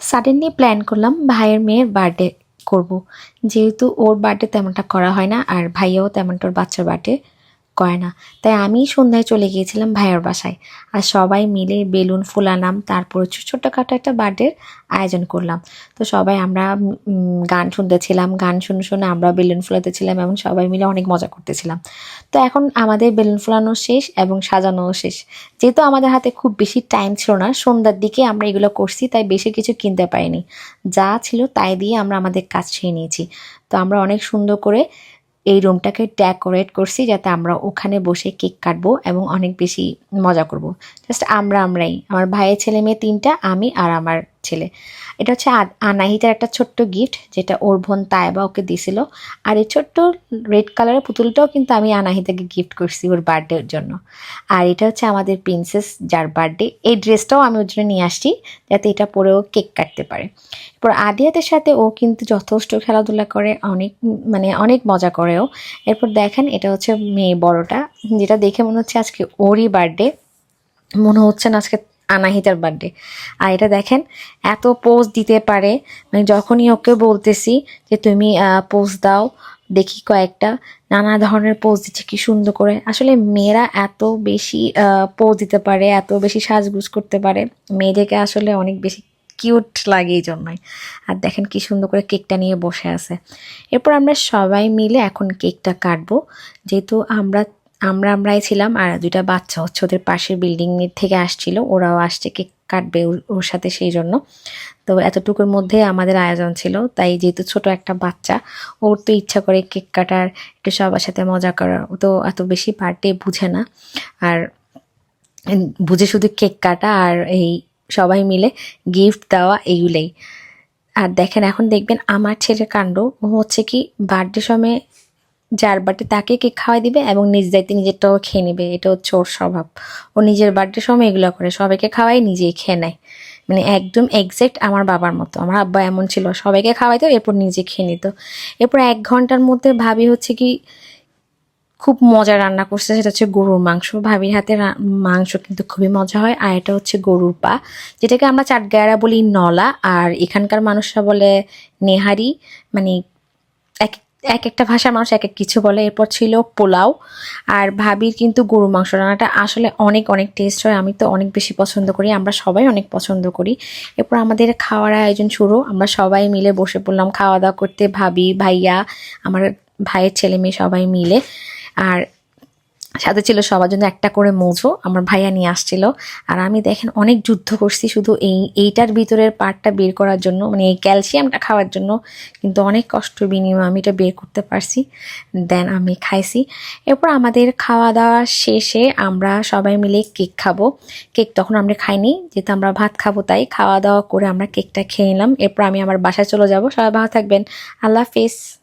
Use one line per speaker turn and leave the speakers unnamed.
Suddenly plan করলাম ভাইয়ের মেয়ের বার্থডে করব। যেহেতু ওর বার্থডে তেমনটা করা হয় না, আর ভাইয়াও তেমনটা ওর বাচ্চার বার্থডে করে না। তাই আমি সন্ধ্যায় চলে গিয়েছিলাম ভাইয়ের বাসায়। আর সবাই মিলে বেলুন, ফুলানাম, তারপর হচ্ছে ছোটোখাটো একটা বার্থডের আয়োজন করলাম। তো সবাই আমরা গান শুনতেছিলাম, গান শুনে শুনে আমরা বেলুন ফুলাতেছিলাম এবং সবাই মিলে অনেক মজা করতেছিলাম। তো এখন আমাদের বেলুন ফুলানো শেষ এবং সাজানোও শেষ। যেহেতু আমাদের হাতে খুব বেশি টাইম ছিল না, সন্ধ্যার দিকে আমরা এগুলো করছি, তাই বেশি কিছু কিনতে পারিনি। যা ছিল তাই দিয়ে আমরা আমাদের কাজ ছেড়ে নিয়েছি। তো আমরা অনেক সুন্দর করে এই রুমটাকে ডেকোরেট করছি যাতে আমরা ওখানে বসে কেক কাটবো এবং অনেক বেশি মজা করব। জাস্ট আমরা আমরাই, আমার ভাইয়ের ছেলে মেয়ে তিনটা, আমি আর আমার ছেলে। এটা হচ্ছে আনাহিতার একটা ছোট্ট গিফট যেটা ওর বোন তায়বা ওকে দিছিল। আর এই ছোট্ট রেড কালারের পুতুলটাও কিন্তু আমি আনাহিতাকে গিফট করছি ওর বার্থডের জন্য। আর এটা হচ্ছে আমাদের প্রিন্সেস যার বার্থডে এই ড্রেসটাও আমি ওর জন্য নিয়ে আসছি, যাতে এটা পরেও কেক কাটতে পারে। এরপর আদিয়াতের সাথে ও কিন্তু যথেষ্ট খেলাধুলা করে, অনেক মানে অনেক মজা করেও এরপর দেখেন, এটা হচ্ছে মেয়ে বড়টা, যেটা দেখে মনে হচ্ছে আজকে ওরই বার্থডে মনে হচ্ছে না আজকে আনাহিতার বার্থডে আর এটা দেখেন, এত পোজ দিতে পারে মানে যখনই ওকে বলতেছি যে তুমি পোজ দাও, দেখি কয়েকটা, নানা ধরনের পোজ দিচ্ছে, কি সুন্দর করে। আসলে মেয়েরা এত বেশি পোজ দিতে পারে, এত বেশি সাজগুজ করতে পারে, মেয়েদেরকে আসলে অনেক বেশি কিউট লাগে এই জন্যই। আর দেখেন কি সুন্দর করে কেকটা নিয়ে বসে আছে। এরপর আমরা সবাই মিলে এখন কেকটা কাটবো। যেহেতু আমরা আমরা আমরাই ছিলাম আর দুইটা বাচ্চা হচ্ছে ওদের পাশের বিল্ডিং থেকে আসছিল, ওরাও আসছে কেক কাটবে ওর- সাথে সেই জন্য। তো এতটুকুর মধ্যে আমাদের আয়োজন ছিল, তাই যেহেতু ছোট একটা বাচ্চা, ওর তো ইচ্ছা করে কেক কাটার, একটু সবার সাথে মজা করার, ও তো এত বেশি বার্থডে বুঝে না। আর বুঝে শুধু কেক কাটা আর এই সবাই মিলে গিফট দেওয়া এইগুলোই। আর দেখেন, এখন দেখবেন আমার ছেলের কাণ্ড, ও হচ্ছে কি বার্থডে সময় যার বার্থডে তাকে কেক খাওয়াই দিবে এবং নিজ দায়িত্বে নিজেরটাও খেয়ে নেবে, এটা হচ্ছে ওর স্বভাব। ও নিজের বার্থডে সময় এগুলো করে, সবাইকে খাওয়াই, নিজেই খেয়ে নেয়। মানে একদম এক্স্যাক্ট আমার বাবার মতো, আমার আব্বা এমন ছিল, সবাইকে খাওয়াইতো, এরপর নিজে খেয়ে নিত। এরপর এক ঘণ্টার মধ্যে ভাবি হচ্ছে কি, খুব মজা রান্না করছে, সেটা হচ্ছে গরুর মাংস। ভাবির হাতে মাংস কিন্তু খুবই মজা হয়, আর এটা হচ্ছে গরুর পা, যেটাকে আমরা চাটগায়রা বলি নলা, আর এখানকার মানুষরা বলে নেহারি মানে এক একটা ভাষার মানুষ এক এক কিছু বলে। এরপর ছিল পোলাও। আর ভাবির কিন্তু গরু মাংস রান্নাটা আসলে অনেক অনেক টেস্ট হয়। আমি তো অনেক বেশি পছন্দ করি। আমরা সবাই অনেক পছন্দ করি। এরপর আমাদের খাওয়ার আয়োজন শুরু। আমরা সবাই মিলে বসে পড়লাম খাওয়া দাওয়া করতে। ভাবি, ভাইয়া, আমার ভাইয়ের ছেলে মেয়ে সবাই মিলে। আর সাথে ছিল সবার জন্য একটা করে মোজো, আমার ভাইয়া নিয়ে আসছিল। আর আমি দেখেন অনেক যুদ্ধ করছি শুধু এই, এইটার ভিতরের পার্টটা বের করার জন্য মানে এই ক্যালসিয়ামটা খাওয়ার জন্য। কিন্তু অনেক কষ্ট বিনিময়ে আমি এটা বের করতে পারছি। দেন আমি খাইছি। এরপর আমাদের খাওয়া দাওয়া শেষে আমরা সবাই মিলে কেক খাব। কেক তখন আমরা খাইনি, যেহেতু আমরা ভাত খাব তাই খাওয়া দাওয়া করে আমরা কেকটা খেয়ে নিলাম। এরপর আমি আমার বাসায় চলে যাব। সবাই ভালো থাকবেন। আল্লাহ হাফিজ।